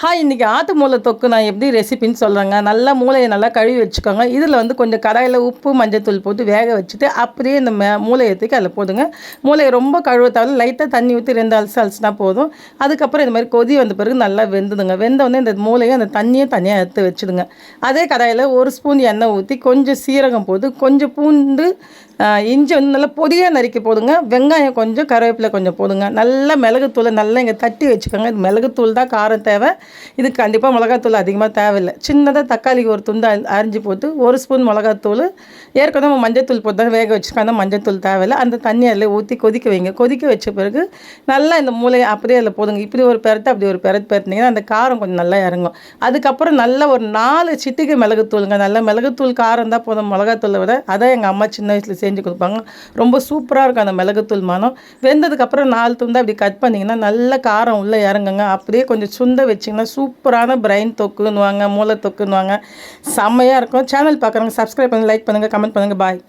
Hi இன்றைக்கி ஆட்டு மூளை தொக்கு நான் எப்படி ரெசிபின்னு சொல்கிறேங்க நல்லா மூளையை நல்லா கழுவி வச்சுக்கோங்க. இதில் வந்து கொஞ்சம் கடாயில் உப்பு மஞ்சத்தூள் போட்டு வேக வச்சுட்டு அப்படியே இந்த மே மூளையை தூக்கி அதில் போடுங்க. மூளையை ரொம்ப கழுவ தவிர லைட்டாக தண்ணி ஊற்றி ரெண்டு அலசு அலசுனா போதும். அதுக்கப்புறம் இந்த மாதிரி கொதி வந்த பிறகு நல்லா வெந்துதுங்க வெந்தோடனே இந்த மூளையை அந்த தண்ணியை தனியாக எடுத்து வச்சுடுங்க. அதே கடாயில் ஒரு ஸ்பூன் எண்ணெய் ஊற்றி கொஞ்சம் சீரகம் போட்டு கொஞ்சம் பூண்டு இஞ்சி வந்து நல்லா பொதியாக நறுக்கி போடுங்க. வெங்காயம் கொஞ்சம் கருவேப்பிலை கொஞ்சம் போடுங்க. நல்லா மிளகுத்தூளை நல்லா இங்கே தட்டி வச்சுக்கோங்க. இது மிளகுத்தூள் தான் காரம் தேவை. இது கண்டிப்பாக மிளகாத்தூள் அதிகமாக தேவையில்லை. சின்னதாக தக்காளிக்கு ஒரு துண்டு அரிஞ்சு போட்டு ஒரு ஸ்பூன் மிளகாத்தூள். ஏற்கனவே நம்ம மஞ்சத்தூள் போட்டு தான் வேக வச்சுருக்கோம். அந்த மஞ்சத்தூள் தேவையில்லை. அந்த தண்ணி அதில் ஊற்றி கொதிக்க வைங்க. கொதிக்க வச்ச பிறகு நல்லா இந்த மூளையை அப்படியே அதில் போடுங்க. இப்படி ஒரு பெரட்டு அப்படி ஒரு பெரட்டு பெரட்டினீங்கன்னா அந்த காரம் கொஞ்சம் நல்லா இறங்கும். அதுக்கப்புறம் நல்ல ஒரு நாலு சிட்டிகை மிளகுத்தூளுங்க. நல்லா மிளகுத்தூள் காரம் தான் போதும் மிளகாத்தூளை விட. அதான் எங்கள் அம்மா சின்ன வயசில் செஞ்சு கொடுப்பாங்க. ரொம்ப சூப்பராக இருக்கும் அந்த மிளகுத்தூள் மனம். வெந்ததுக்கப்புறம் நாலு துண்டை அப்படி கட் பண்ணிங்கன்னா நல்ல காரம் உள்ளே இறங்குங்க. அப்படியே கொஞ்சம் சுண்ட வச்சிங்கன்னா சூப்பரான பிரைன் தொக்குன்னுவாங்க மூளை தொக்குன்னுவாங்க செம்மையாக இருக்கும். சேனல் பார்க்குறவங்க சப்ஸ்கிரைப் பண்ணுங்கள் லைக் பண்ணுங்கள் கமெண்ட் பண்ணுங்கள் பாய்